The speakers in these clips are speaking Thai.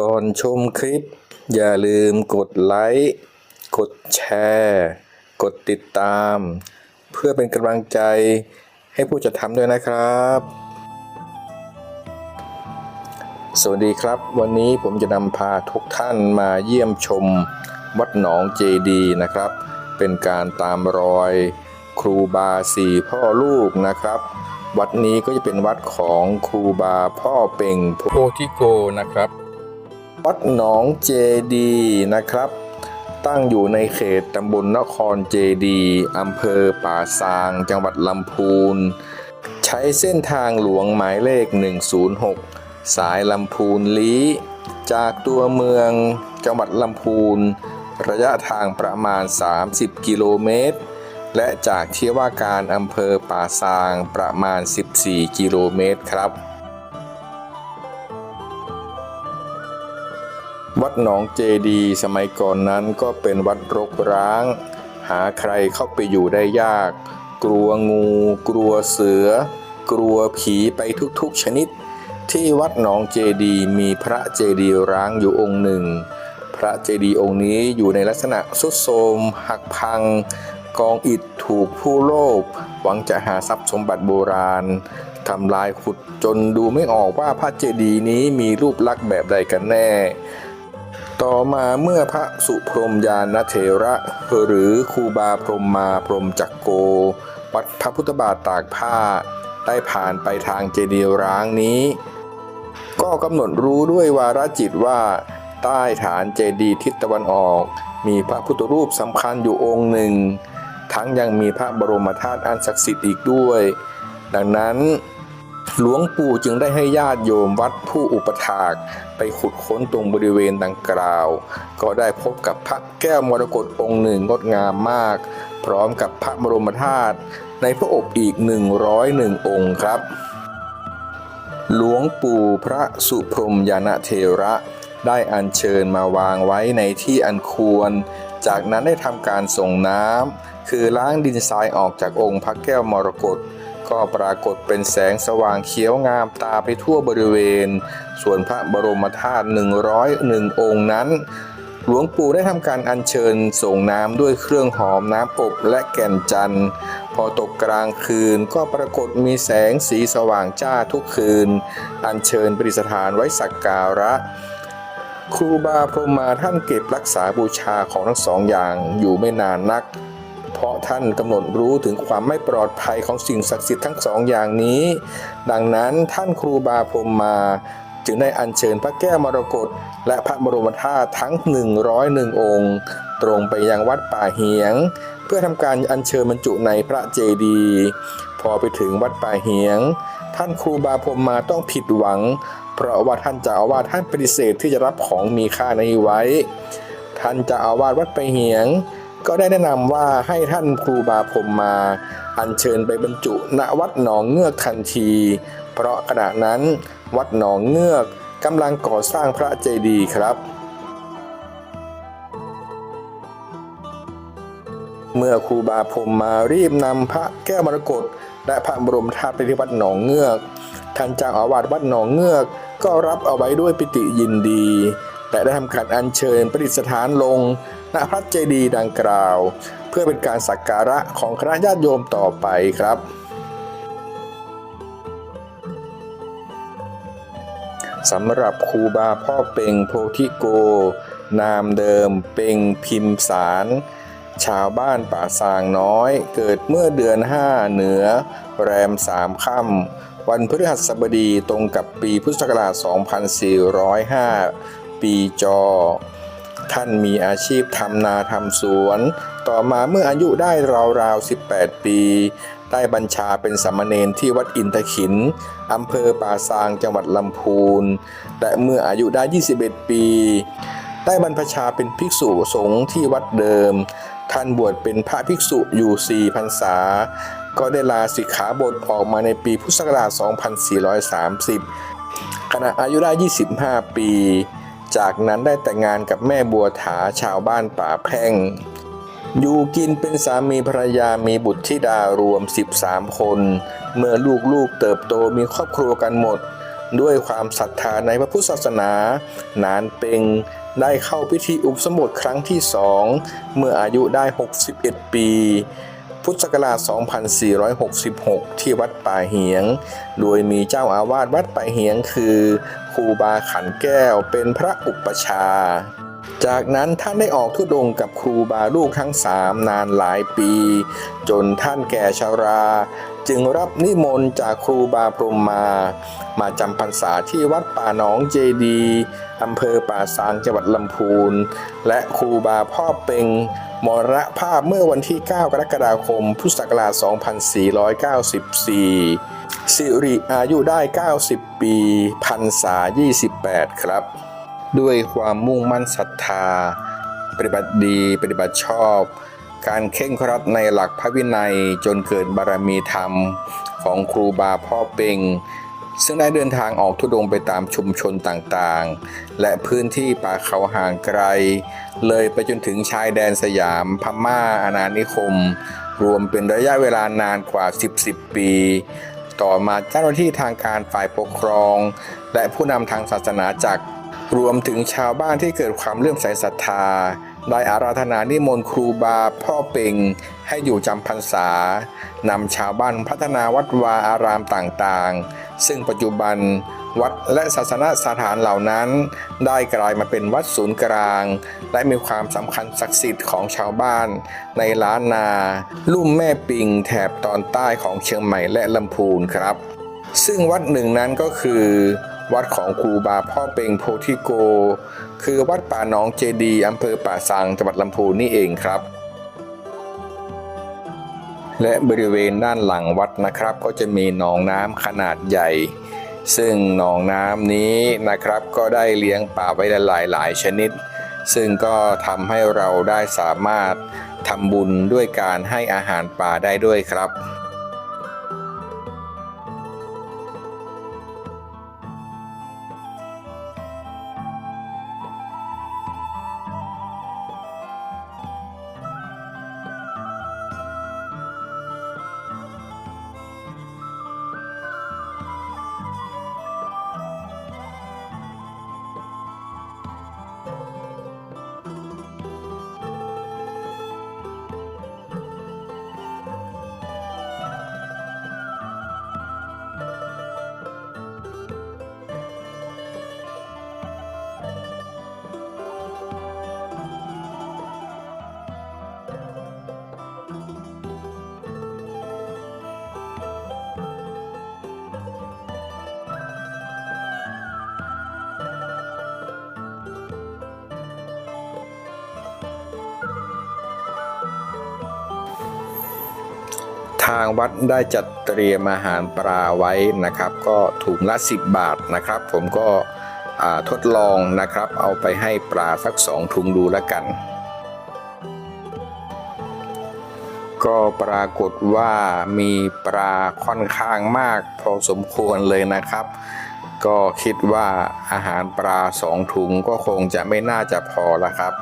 ก่อนชมคลิป อย่าลืมกดไลค์ กดแชร์ กดติดตาม เพื่อเป็นกำลังใจให้ผู้จัดทำด้วยนะครับ สวัสดีครับ วันนี้ผมจะนำพาทุกท่านมาเยี่ยมชมวัดหนองเจดีนะครับ เป็นการตามรอยครูบาสี่พ่อลูกนะครับ วัดนี้ก็จะเป็นวัดของครูบาพ่อเป่งโพธิโกนะครับ วัดหนองเจดีนะครับ ตั้งอยู่ในเขตตำบลนครเจดีอำเภอป่าซาง จังหวัดลำพูน ใช้เส้นทางหลวงหมายเลข 106 สายลำพูนลี้ จากตัวเมืองจังหวัดลำพูน ระยะทางประมาณ 30 กิโลเมตร และจากที่ว่าการอำเภอป่าซางประมาณ 14 กิโลเมตรครับ วัดหนองเจดีสมัยก่อนนั้นก็เป็นวัดรกร้าง หาใครเข้าไปอยู่ได้ยาก กลัวงู กลัวเสือ กลัวผีไปทุกๆชนิด ที่วัดหนองเจดีมีพระเจดีร้างอยู่องค์หนึ่ง พระเจดีองค์นี้อยู่ในลักษณะสุดโทมหักพัง กองอิฐถูกผู้โลภหวังจะหาทรัพย์สมบัติโบราณทำลายขุดจนดูไม่ออกว่าพระเจดีย์นี้มีรูปลักษณ์แบบใดกันแน่ ต่อมาเมื่อพระสุพรมยานเถระ หรือครูบาพรหมมาพรหมจักโก วัดพระพุทธบาทตากผ้า ได้ผ่านไปทางเจดีย์ร้างนี้ ก็กำหนดรู้ด้วยวาระจิตว่า ใต้ฐานเจดีย์ทิศตะวันออก มีพระพุทธรูปสำคัญอยู่องค์หนึ่ง ทั้งยังมีพระบรมธาตุอันศักดิ์สิทธิ์อีกด้วย ดังนั้น หลวงปู่จึงได้ให้ญาติโยมวัดผู้อุปถากไปขุดค้นตรงบริเวณดังกล่าว ก็ได้พบกับพระแก้วมรกตองค์หนึ่งงดงามมาก พร้อมกับพระบรมธาตุในพระอบอีก 101 องค์ครับ หลวงปู่พระสุพรมยานเทระได้อัญเชิญมาวางไว้ในที่อันควร จากนั้นได้ทำการส่งน้ำคือล้างดินทรายออกจากองค์พระแก้วมรกต ก็ปรากฏเป็นแสงสว่างเขียวงามตาไปทั่วบริเวณ ส่วนพระบรมธาตุ101 องค์นั้น หลวงปู่ได้ทำการอัญเชิญส่งน้ำด้วยเครื่องหอมน้ำอบและแก่นจันทร์ พอตกกลางคืนก็ปรากฏมีแสงสีสว่างจ้าทุกคืน อัญเชิญประดิษฐานไว้สักการะครูบาพรมมาท่านเก็บรักษาบูชาของทั้งสองอย่างอยู่ไม่นานนัก ราะท่านกำหนดรู้ถึงความไม่ปลอดภัยของสิ่งศักดิ์สิทธิ์ทั้งสองอย่างนี้ ดังนั้นท่านครูบาพรมมาจึงได้อัญเชิญพระแก้วมรกตและพระบรมธาตุทั้ง 101 องค์ ตรงไปยังวัดป่าเหียง เพื่อทำการอัญเชิญบรรจุในพระเจดีย์พอไปถึงวัดป่าเหียง ท่านครูบาพรมมาต้องผิดหวัง เพราะว่าท่านจ้าอาว่าท่านปฏิเสธที่จะรับของมีค่านี้ไว้ ท่านจ้าอาวาสวัดป่าเหียง ก็ได้แนะนำว่าให้ท่านครูบาพรมมา อัญเชิญไปบรรจุณวัดหนองเงือกทันที เพราะขณะนั้นวัดหนองเงือกกำลังก่อสร้างพระเจดีย์ครับ เมื่อครูบาพรมมารีบนำพระแก้วมรกตและพระบรมธาตุไปที่วัดหนองเงือกท่านเจ้าอาวาสวัดหนองเงือกก็รับเอาไว้ด้วยปิติยินดี และได้ทำการอัญเชิญประดิษฐานลง ณพระเจดีย์ดังกล่าว เพื่อเป็นการสักการะของคณะญาติโยมต่อไปครับสำหรับครูบาพ่อเป่งโพธิโก นามเดิมเป่งพิมสารชาวบ้านป่าสางน้อย เกิดเมื่อเดือน 5 เหนือ แรมสามค่ำวันพฤหัสบดีตรงกับปีพุทธศักราช 2405 ปีจอ ท่านมีอาชีพทำนาทำสวน ต่อมาเมื่ออายุได้ราวๆ 18 ปี ได้บัญชาเป็นสามเณรที่วัดอินทขินอำเภอป่าซางจังหวัดลำพูน และเมื่ออายุได้ 21 ปี ได้บรรพชาเป็นภิกษุสงฆ์ที่วัดเดิม ท่านบวชเป็นพระภิกษุอยู่ 4 พรรษา ก็ได้ลาสิกขาบทออกมาในปีพุทธศักราช 2430 ขณะอายุได้ 25 ปี จากนั้นได้แต่งงานกับแม่บัวถาชาวบ้านป่าแพ่ง อยู่กินเป็นสามีภรรยามีบุตรธิดารวม 13 คน เมื่อลูกๆเติบโตมีครอบครัวกันหมด ด้วยความศรัทธาในพระพุทธศาสนา นานเป็งได้เข้าพิธีอุปสมบทครั้งที่สองเมื่ออายุได้ 61 ปี พุทธศักราช 2466 ที่วัดป่าเหียง โดยมีเจ้าอาวาสวัดป่าเหียงคือครูบาขันแก้วเป็นพระอุปชา จากนั้นท่านได้ออกทุดงกับครูบาลูกทั้งสามนานหลายปี จนท่านแก่ชารา จึงรับนิมนต์จากครูบาพรมมา มาจำพรรษาที่วัดป่าหนองเจดีอำเภอป่าซางจังหวัดลำพูน และครูบาพ่อเปงมรณภาพเมื่อวันที่ 9 กรกฎาคม พุทธศักราช 2494 สิริอายุได้ 90 ปีพรรษา 28 ครับ ด้วยความมุ่งมั่นศรัทธา ปฏิบัติดี ปฏิบัติชอบ การเข่งครัดในหลักพระวินัยจนเกิดบารมีธรรมของครูบาพ่อเปงซึ่งได้เดินทางออกทุดงไปตามชุมชนต่างๆ และพื้นที่ป่าเขาห่างไกล เลยไปจนถึงชายแดนสยาม พม่า อาณานิคม รวมเป็นระยะเวลานานกว่า 10-10 ปี ต่อมาเจ้าหน้าที่ทางการฝ่ายปกครอง และผู้นำทางศาสนาจาก รวมถึงชาวบ้านที่เกิดความเลื่อมใสศรัทธา ได้อาราธนานิมนต์ครูบาพ่อเป่งให้อยู่จำพรรษานำชาวบ้านพัฒนาวัดวาอารามต่างๆ ซึ่งปัจจุบันวัดและศาสนสถานเหล่านั้น ได้กลายมาเป็นวัดศูนย์กลาง และมีความสำคัญศักดิ์สิทธิ์ของชาวบ้าน ในล้านนา ลุ่มแม่ปิงแถบตอนใต้ของเชียงใหม่และลำพูนครับ ซึ่งวัดหนึ่งนั้นก็คือ วัดของครูบาพ่อเปงโพธิโก คือวัดป่าหนองเจดีอำเภอป่าสังจังหวัดลำพูนนี่เองครับ และบริเวณด้านหลังวัดนะครับ ก็จะมีหนองน้ำขนาดใหญ่ ซึ่งหนองน้ำนี้นะครับ ก็ได้เลี้ยงปลาไว้หลายหลายชนิด ซึ่งก็ทำให้เราได้สามารถทำบุญด้วยการให้อาหารปลาได้ด้วยครับ ทางวัดได้จัดเตรียมอาหารปลาไว้นะครับ ก็ถุงละ 10 บาทนะครับ ผมก็ทดลองนะครับ เอาไปให้ปลาสักสองถุงดูแล้วกัน ก็ปรากฏว่ามีปลาค่อนข้างมากพอสมควรเลยนะครับ ก็คิดว่าอาหารปลาสองถุงก็คงจะไม่น่าจะพอละครับ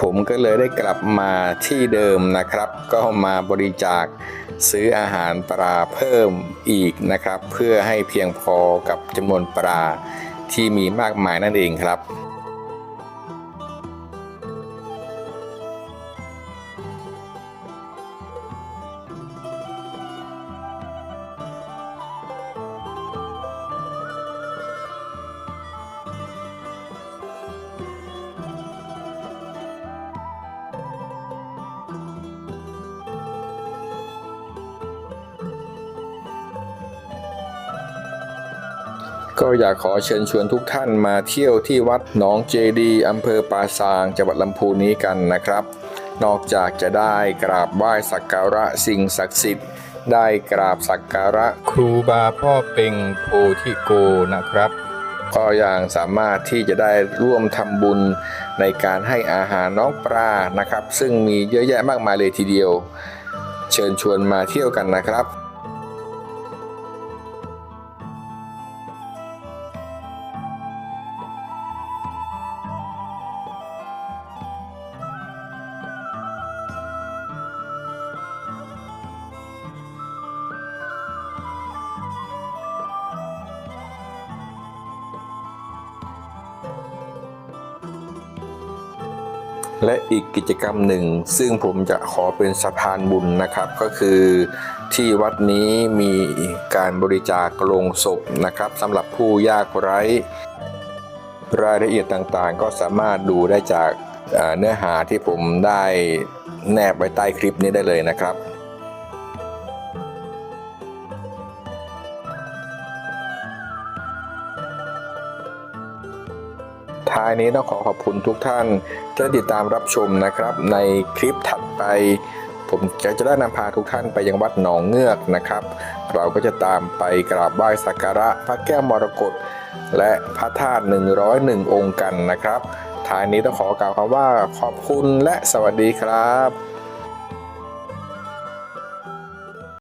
ผมก็เลยได้กลับมาที่เดิมนะครับ ก็มาบริจาคซื้ออาหารปลาเพิ่มอีกนะครับ เพื่อให้เพียงพอกับจำนวนปลาที่มีมากมายนั่นเองครับ ก็อยากขอเชิญชวนทุกท่านมาเที่ยวที่วัดหนองเจดีอำเภอปราซางจังหวัดลำพูนนี้กันนะครับ นอกจากจะได้กราบไหว้สักการะสิ่งศักดิ์สิทธิ์ ได้กราบสักการะครูบาพ่อเป่งโพธิโกนะครับก็ยังสามารถที่จะได้ร่วมทำบุญในการให้อาหารน้องปลานะครับ ซึ่งมีเยอะแยะมากมายเลยทีเดียว เชิญชวนมาเที่ยวกันนะครับ และอีกกิจกรรมหนึ่ง ซึ่งผมจะขอเป็นสะพานบุญนะครับ ก็คือที่วัดนี้มีการบริจาคโลงศพนะครับสำหรับผู้ยากไร้ รายละเอียดต่างๆ ก็สามารถดูได้จากเนื้อหาที่ผมได้แนบไว้ใต้คลิปนี้ได้เลยนะครับายนี้ต้องขอขอบคุณทุกท่านที่ติดตามรับชมนะครับ ในคลิปถัดไป ผมจะจะได้นำพาทุกท่านไปยังวัดหนองเงือกนะครับ เราก็จะตามไปกราบไหว้สักการะพระแก้วมรกตและพระธาตุ101 องค์กันนะครับท้ายนี้ต้องขอกล่าวคำว่าขอบคุณและสวัสดีครับ